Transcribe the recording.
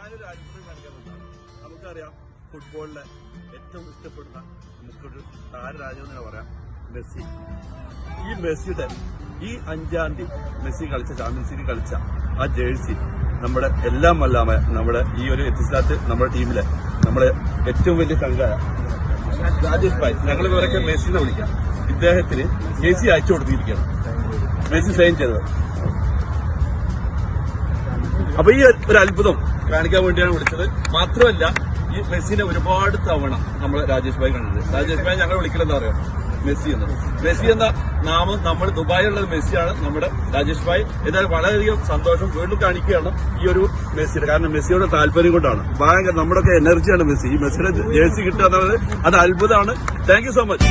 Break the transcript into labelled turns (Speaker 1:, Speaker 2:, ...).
Speaker 1: ഞാനൊരു കാണിക്കാൻ വന്നതാണ്. നമുക്കറിയാം ഫുട്ബോളിലെ ഏറ്റവും ഇഷ്ടപ്പെടുന്ന നമുക്കൊരു താരരാജ്യം എന്ന് പറയാം മെസ്സി. ഈ മെസ്സിയുടെ ഈ അഞ്ചാം തീയതി മെസ്സി കളിച്ച ചാമ്പ്യൻസ് ലീഗ് കളിച്ച ആ ജേഴ്സി നമ്മുടെ എല്ലാം അല്ലാമ നമ്മുടെ ഈ ഒരു എത്തിസ്ഥാനത്ത് നമ്മുടെ ടീമിലെ നമ്മുടെ ഏറ്റവും വലിയ സംഘായ രാജേഷ് ഭായ്. ഞങ്ങൾ ഇവരൊക്കെ മെസ്സിനെ വിളിക്കാം. ഇദ്ദേഹത്തിന് ജേഴ്സി അയച്ചു കൊടുത്തിരിക്കുകയാണ്. മെസ്സി സൈൻ ചെയ്തത്. അപ്പൊ ഈ ഒരു അത്ഭുതം കാണിക്കാൻ വേണ്ടിയാണ് വിളിച്ചത്. മാത്രമല്ല ഈ മെസ്സിനെ ഒരുപാട് തവണ നമ്മൾ രാജേഷ് ഭായ് കണ്ടത് രാജേഷ് ഭായ് ഞങ്ങൾ വിളിക്കലെന്താ അറിയാം മെസ്സി എന്ന്. മെസ്സി എന്ന നാമം നമ്മൾ ദുബായിലുള്ള മെസ്സിയാണ് നമ്മുടെ രാജേഷ് ഭായ്. എന്തായാലും വളരെയധികം സന്തോഷം വീണ്ടും കാണിക്കുകയാണ് ഈ ഒരു മെസ്സിയുടെ. കാരണം മെസ്സിയുടെ താല്പര്യം കൊണ്ടാണ്. ഭയങ്കര നമ്മുടെയൊക്കെ എനർജിയാണ് മെസ്സി. ഈ മെസ്സിയുടെ ജേഴ്സി കിട്ടുക എന്നുള്ളത് അത് അത്ഭുതമാണ്. Thank so much